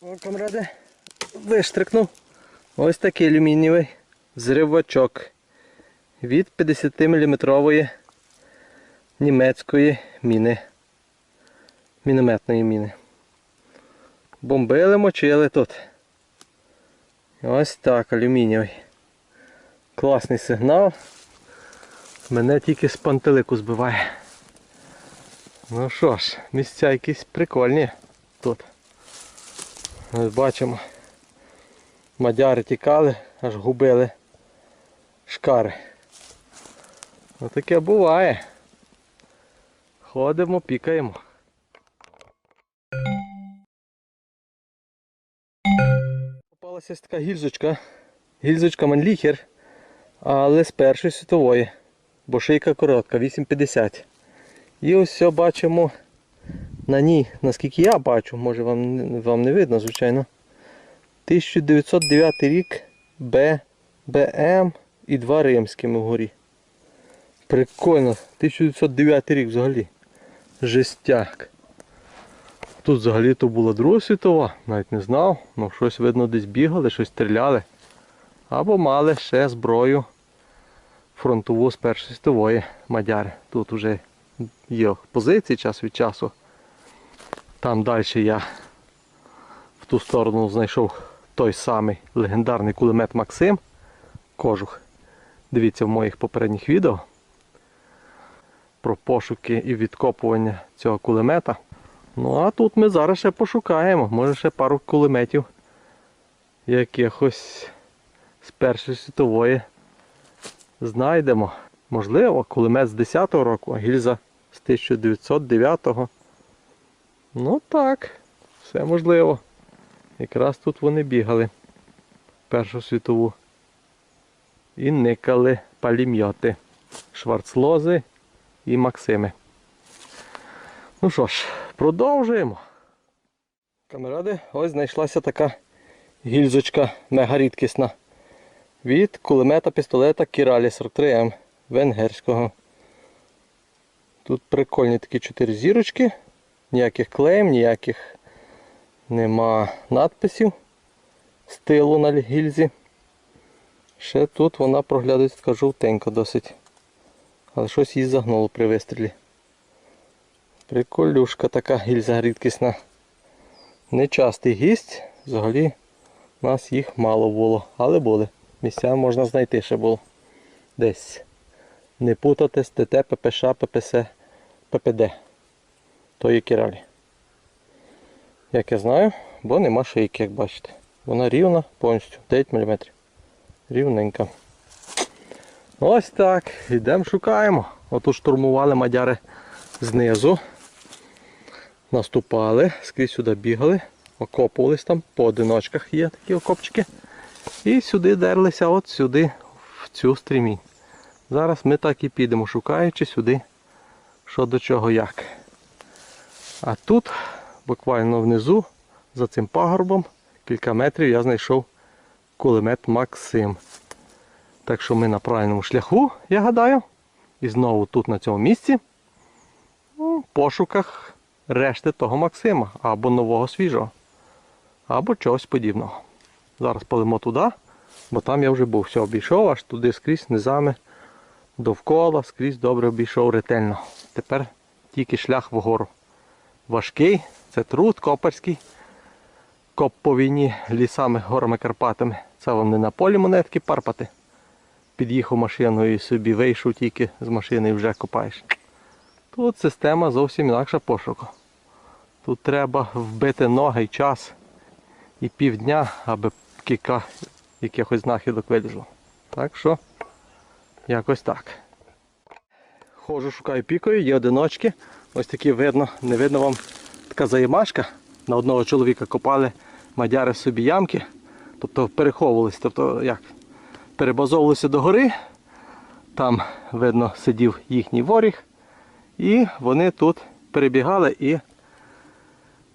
Камради, виштрикнув. Ось такий алюмінієвий зривачок від 50-мм німецької міни. Мінометної міни. Бомбили, мочили тут. Ось так, алюмінієвий. Класний сигнал. Мене тільки з пантелику збиває. Ну що ж, місця якісь прикольні тут. Ось бачимо. Мадяри тікали, аж губили шкари. Отаке буває. Ходимо, пікаємо. Попалася така гільзочка. Гільзочка Манліхер, але з Першої світової. Бо шийка коротка, 8,50. І ось все бачимо на ній, наскільки я бачу, може вам, вам не видно, звичайно. 1909 рік Б, БМ і два римськими вгорі. Прикольно. 1909 рік взагалі. Жестяк. Тут взагалі то була Друга світова, навіть не знав, ну щось видно десь бігали, щось стріляли. Або мали ще зброю фронтову з Першої світової мадяри. Тут вже є позиції час від часу. Там далі я в ту сторону знайшов той самий легендарний кулемет Максим Кожух. Дивіться в моїх попередніх відео про пошуки і відкопування цього кулемета. Ну а тут ми зараз ще пошукаємо. Може ще пару кулеметів якихось з Першої світової знайдемо. Можливо, кулемет з 10-го року, а гільза з 1909-го. Ну так, все можливо. Якраз тут вони бігали Першу світову. І никали палім'йоти. Шварцлози і Максими. Ну що ж, продовжуємо. Камеради, ось знайшлася така гільзочка мега рідкісна. Від кулемета пістолета Кіралі 43М венгерського. Тут прикольні такі чотири зірочки. Ніяких клеєм, ніяких нема надписів стилу на гільзі. Ще тут вона проглядається така жовтенька досить. Але щось її загнуло при вистрілі. Приколюшка така гільза рідкісна. Нечастий гість, взагалі нас їх мало було, але були. Місця можна знайти ще було. Десь. Не путати з ТТ, ППШ, ППС, ППД. То є кіралі. Як я знаю, бо нема шийки, як бачите. Вона рівна повністю 9 мм. Рівненька. Ось так. Йдемо шукаємо. Отут штурмували мадяри знизу. Наступали, скрізь сюди бігали, окопувались там, по одиночках є такі окопчики. І сюди дерлися, от сюди, в цю стрімінь. Зараз ми так і підемо, шукаючи сюди, що до чого як. А тут, буквально внизу, за цим пагорбом, кілька метрів я знайшов кулемет Максим. Так що ми на правильному шляху, я гадаю. І знову тут на цьому місці ну, в пошуках решти того Максима або нового свіжого, або чогось подібного. Зараз полимо туди, бо там я вже був. Все обійшов, аж туди скрізь низами довкола, скрізь добре обійшов ретельно. Тепер тільки шлях вгору. Важкий, це труд копарський. Коп по війні лісами, горами Карпатами. Це вам не на полі монетки парпати. Під'їхав машиною і собі вийшов тільки з машини і вже копаєш. Тут система зовсім інакша пошуку. Тут треба вбити ноги і час і півдня, аби кілька якихось знахідок вилізло. Так що, якось так. Ходжу, шукаю пікою, є одиночки. Ось такі видно, не видно вам така заємашка. На одного чоловіка копали мадяри собі ямки, тобто переховувалися, тобто як? Перебазовувалися до гори, там видно сидів їхній воріг, і вони тут перебігали і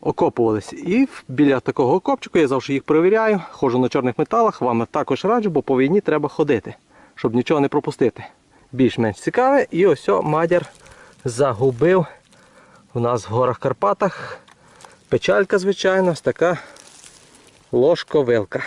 окопувалися. І біля такого окопчику я завжди їх перевіряю, ходжу на чорних металах, вам також раджу, бо по війні треба ходити, щоб нічого не пропустити. Більш-менш цікаве. І ось о, мадяр загубив у нас в горах Карпатах. Печалька, звичайно, ось така ложковилка.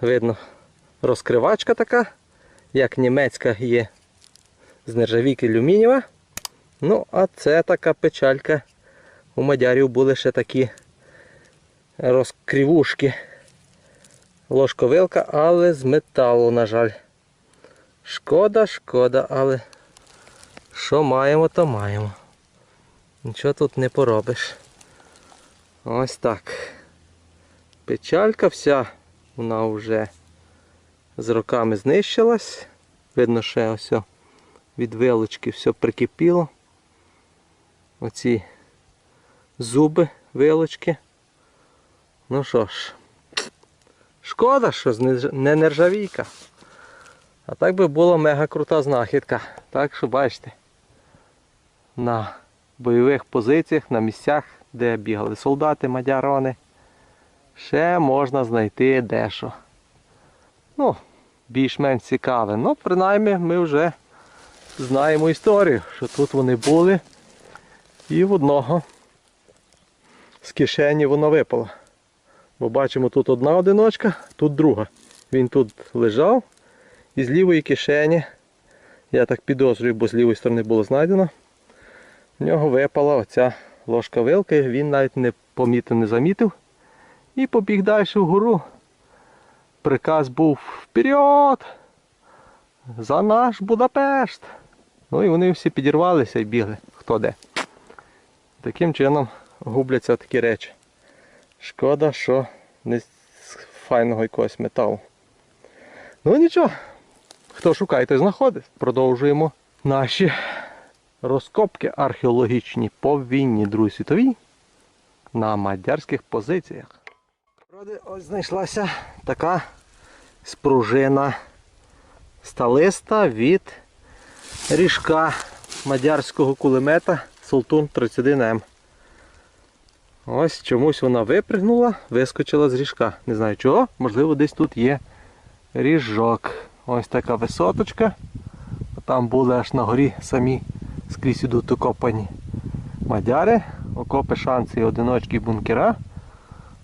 Видно, розкривачка така, як німецька є з нержавійки алюмінієва. Ну, а це така печалька. У мадярів були ще такі розкривушки. Ложковилка, але з металу, на жаль. Шкода, шкода, але що маємо, то маємо. Нічого тут не поробиш. Ось так. Печалька вся, вона вже з роками знищилась. Видно, ще ось від вилочки все прикипіло. Оці зуби вилочки. Ну що ж, шкода, що не нержавійка. А так би була мега крута знахідка. Так що бачите, на бойових позиціях, на місцях, де бігали солдати, мадярони, ще можна знайти дещо. Ну, більш-менш цікаве. Ну, принаймні ми вже знаємо історію, що тут вони були. І в одного з кишені воно випало. Бо бачимо, тут одна одиночка, тут друга. Він тут лежав і з лівої кишені, я так підозрюю, бо з лівої сторони було знайдено, в нього випала оця ложка вилки, він навіть не помітив, не замітив. І побіг далі вгору. Приказ був вперед! За наш Будапешт! Ну і вони всі підірвалися і бігли, хто де. Таким чином губляться такі речі. Шкода, що не з файного якогось металу. Ну нічого, хто шукає, той знаходить. Продовжуємо наші розкопки археологічні по війні Другій світовій на мадярських позиціях. Ось знайшлася така спружина сталиста від ріжка мадярського кулемета Солтун 31М. Ось чомусь вона випригнула, вискочила з ріжка. Не знаю чого, можливо десь тут є ріжок. Ось така висоточка. Там були аж на горі самі скрізь ідуть окопані мадяри, окопи шанси, одиночки бункера.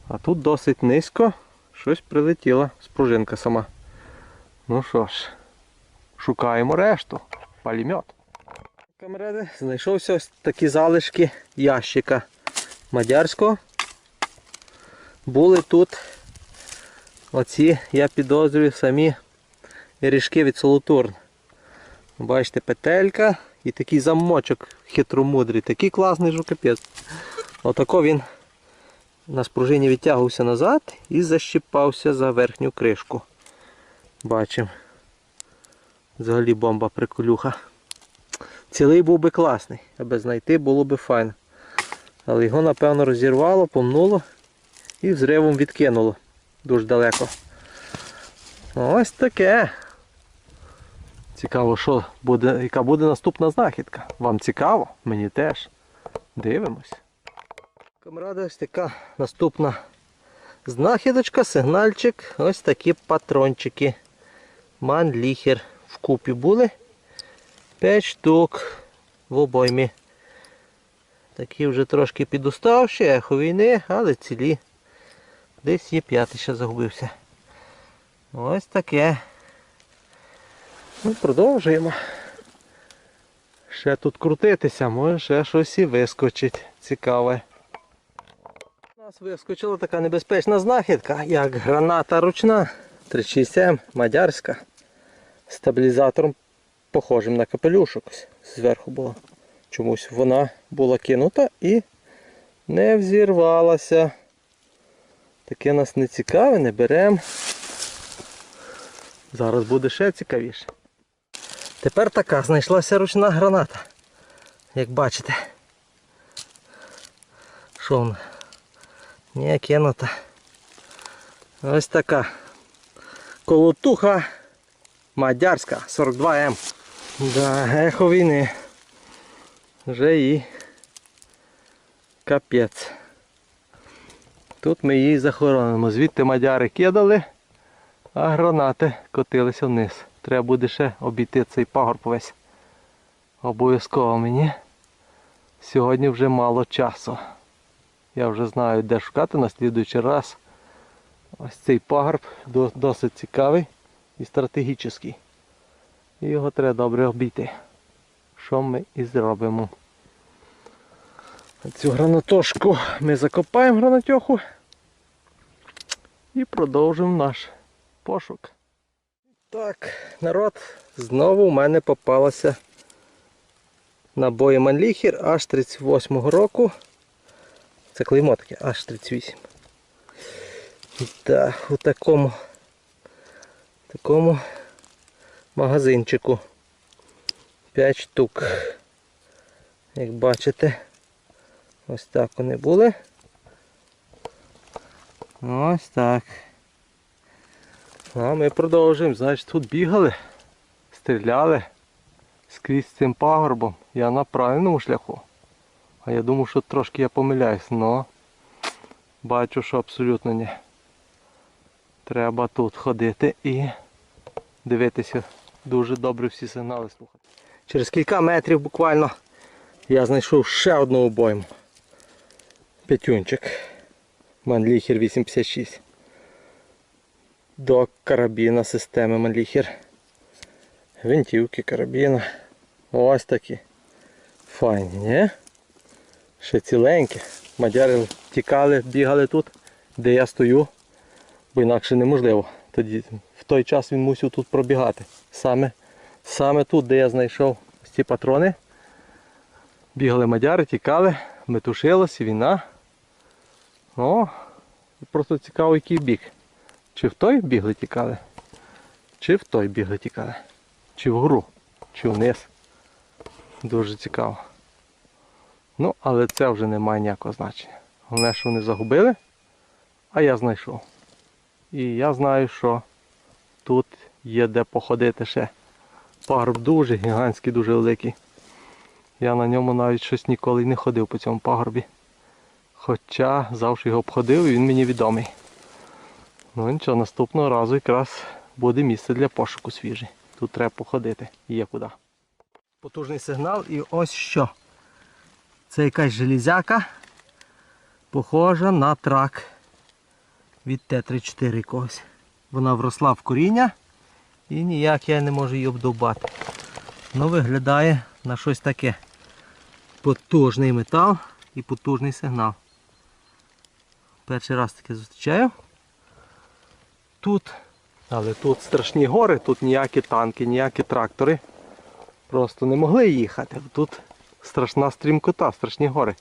А тут досить низько щось прилетіло, спружинка сама. Ну що ж, шукаємо решту. Палімет. Камеради, знайшовся ось такі залишки ящика мадярського. Були тут оці, я підозрюю, самі ріжки від Солотурн. Бачите, петелька і такий замочок хитромудрий, такий класний що капець. Отако він на спружині відтягувався назад і защіпався за верхню кришку. Бачимо. Взагалі бомба приколюха. Цілий був би класний, аби знайти було би файно. Але його напевно розірвало, помнуло і взривом відкинуло дуже далеко. Ось таке. Цікаво, що буде, яка буде наступна знахідка. Вам цікаво? Мені теж. Дивимось. Камради, ось така наступна знахідочка, сигнальчик. Ось такі патрончики. Манліхер вкупі були. 5 штук в обоймі. Такі вже трошки підуставші, ехо війни, але цілі. Десь є п'ятий ще загубився. Ось таке. Ну, продовжуємо. Ще тут крутитися, може ще щось і вискочить цікаве. У нас вискочила така небезпечна знахідка, як граната ручна 36М мадярська. Стабілізатором похожим на капелюшок. Зверху була. Чомусь вона була кинута і не взірвалася. Таке нас не цікаве, не беремо. Зараз буде ще цікавіше. Тепер така знайшлася ручна граната. Як бачите. Що вона? Не кинута. Ось така. Колотуха мадярська 42М. Да, ехо війни. Вже і капець. Тут ми її захоронимо. Звідти мадяри кидали, а гранати котилися вниз. Треба буде ще обійти цей пагорб весь. Обов'язково мені. Сьогодні вже мало часу. Я вже знаю, де шукати на слідуючий раз. Ось цей пагорб досить цікавий і стратегічний. Його треба добре обійти. Що ми і зробимо. Цю гранатошку ми закопаємо гранатьоху і продовжимо наш пошук. Так, народ, знову в мене попалася набої Манліхер аж 38-го року. Це клеймо таке, аж 38. Так, у такому, такому магазинчику. 5 штук. Як бачите, ось так вони були. Ось так. А ми продовжуємо. Значить, тут бігали, стріляли скрізь цим пагорбом. Я на правильному шляху. А я думав, що трошки я помиляюсь, але бачу, що абсолютно ні. Треба тут ходити і дивитися дуже добре всі сигнали слухати. Через кілька метрів буквально я знайшов ще одну обойму. П'ятюнчик. Манліхер 856. До карабіна системи Манліхер. Гвинтівки карабіна. Ось такі. Файні, ні? Ще ціленькі. Мадяри тікали, бігали тут, де я стою, бо інакше неможливо. Тоді в той час він мусив тут пробігати. Саме, саме тут, де я знайшов ці патрони. Бігали мадяри, тікали, метушилося, війна. О, просто цікаво, який бік. Чи в той бігли тікали, чи в той бігли тікали. Чи вгору, чи вниз. Дуже цікаво. Ну, але це вже не має ніякого значення. Головне, що вони загубили, а я знайшов. І я знаю, що тут є де походити ще. Пагорб дуже гігантський, дуже великий. Я на ньому навіть щось ніколи не ходив по цьому пагорбі. Хоча завжди його обходив і він мені відомий. Ну нічого, наступного разу якраз буде місце для пошуку свіжий. Тут треба походити. Є куди. Потужний сигнал і ось що. Це якась железяка. Похожа на трак від Т-34 якогось. Вона вросла в коріння і ніяк я не можу її обдовбати. Ну виглядає на щось таке. Потужний метал і потужний сигнал. Перший раз таке зустрічаю. Тут, але тут страшні гори, тут ніякі танки, ніякі трактори просто не могли їхати. Тут страшна стрімкота, страшні гори.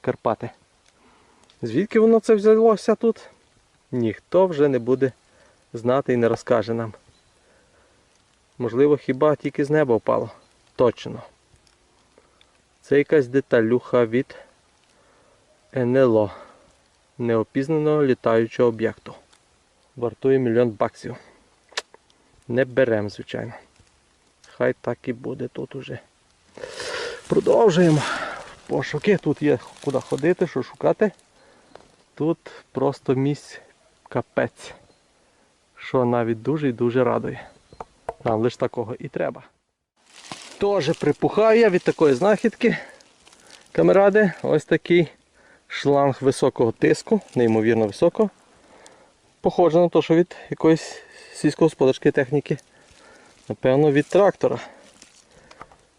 Карпати. Звідки воно це взялося тут? Ніхто вже не буде знати і не розкаже нам. Можливо, хіба тільки з неба впало. Точно. Це якась деталюха від НЛО неопізнаного літаючого об'єкту. Вартує мільйон баксів. Не беремо, звичайно. Хай так і буде тут уже. Продовжуємо пошуки. Тут є куди ходити, що шукати. Тут просто місць капець. Що навіть дуже і дуже радує. Нам лише такого і треба. Теж припухаю я від такої знахідки. Камеради, ось такий шланг високого тиску, неймовірно високого. Похоже на те, що від якоїсь сільськогосподарської техніки. Напевно, від трактора.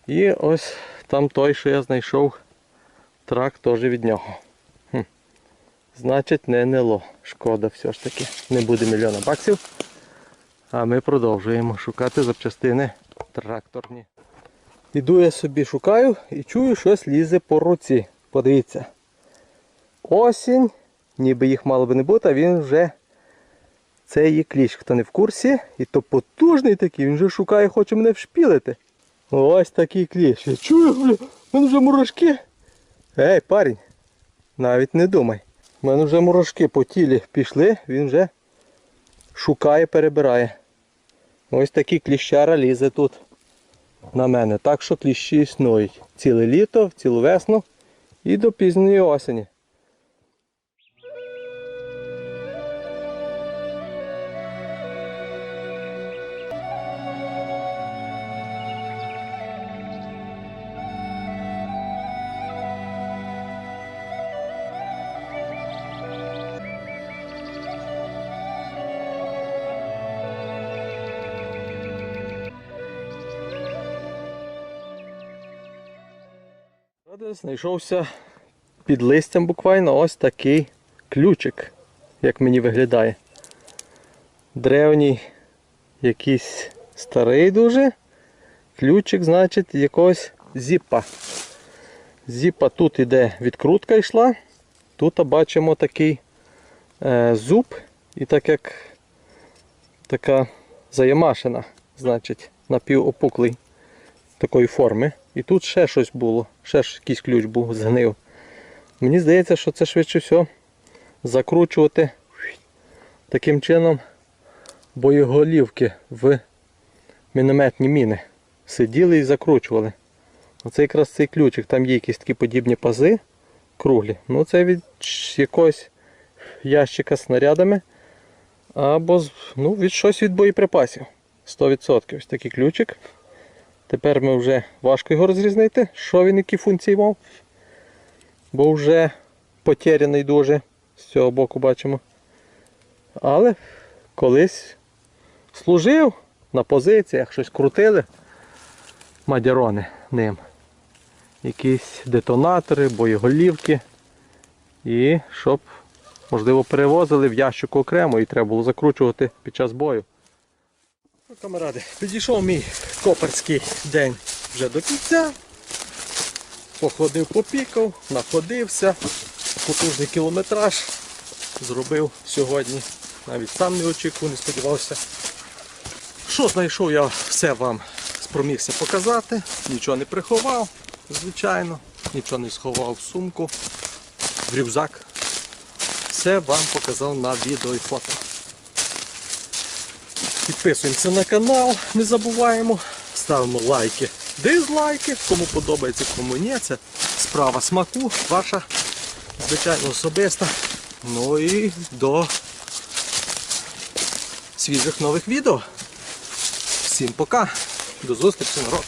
І ось там той, що я знайшов, трак теж від нього. Хм. Значить, не НЛО. Шкода все ж таки. Не буде мільйона баксів. А ми продовжуємо шукати запчастини тракторні. Іду я собі шукаю і чую, щось лізе по руці. Подивіться. Осінь, ніби їх мало би не бути, а він вже це є кліщ, хто не в курсі. І то потужний такий, він вже шукає, хоче мене вшпілити. Ось такий кліщ. Я чую, бля, в мене вже мурашки. Ей, парень, навіть не думай. У мене вже мурашки по тілі пішли, він вже шукає, перебирає. Ось такий кліщара лізе тут на мене. Так що кліщі існують. Ціле літо, цілу весну і до пізньої осені. Знайшовся під листям буквально ось такий ключик, як мені виглядає. Древній якийсь старий дуже. Ключик, значить, якогось зіпа. Зіпа тут іде відкрутка йшла. Тут бачимо такий е, зуб і так як така заямашина, значить, напівопуклий такої форми. І тут ще щось було, ще ж якийсь ключ був, згнив. Мені здається, що це швидше всього закручувати таким чином боєголівки в мінометні міни. Сиділи і закручували. Оце якраз цей ключик, там є якісь такі подібні пази круглі. Ну це від якогось ящика з снарядами. Або ну, від щось від боєприпасів. 100% ось такий ключик. Тепер ми вже важко його розрізнити, що він які функції мав. Бо вже потеряний дуже. З цього боку бачимо. Але колись служив на позиціях, щось крутили мадярони ним. Якісь детонатори, боєголівки. І щоб, можливо, перевозили в ящику окремо і треба було закручувати під час бою. Ну, камаради, підійшов мій коперський день вже до кінця. Походив, попікав, находився. Потужний кілометраж зробив сьогодні. Навіть сам не очікував, не сподівався. Що знайшов, я все вам спромігся показати. Нічого не приховав, звичайно, нічого не сховав в сумку, в рюкзак. Все вам показав на відео і фото. Підписуємося на канал, не забуваємо. Ставимо лайки, дизлайки. Кому подобається, кому ні. Це справа смаку, ваша, звичайно, особиста. Ну і до свіжих нових відео. Всім пока. До зустрічі, народ.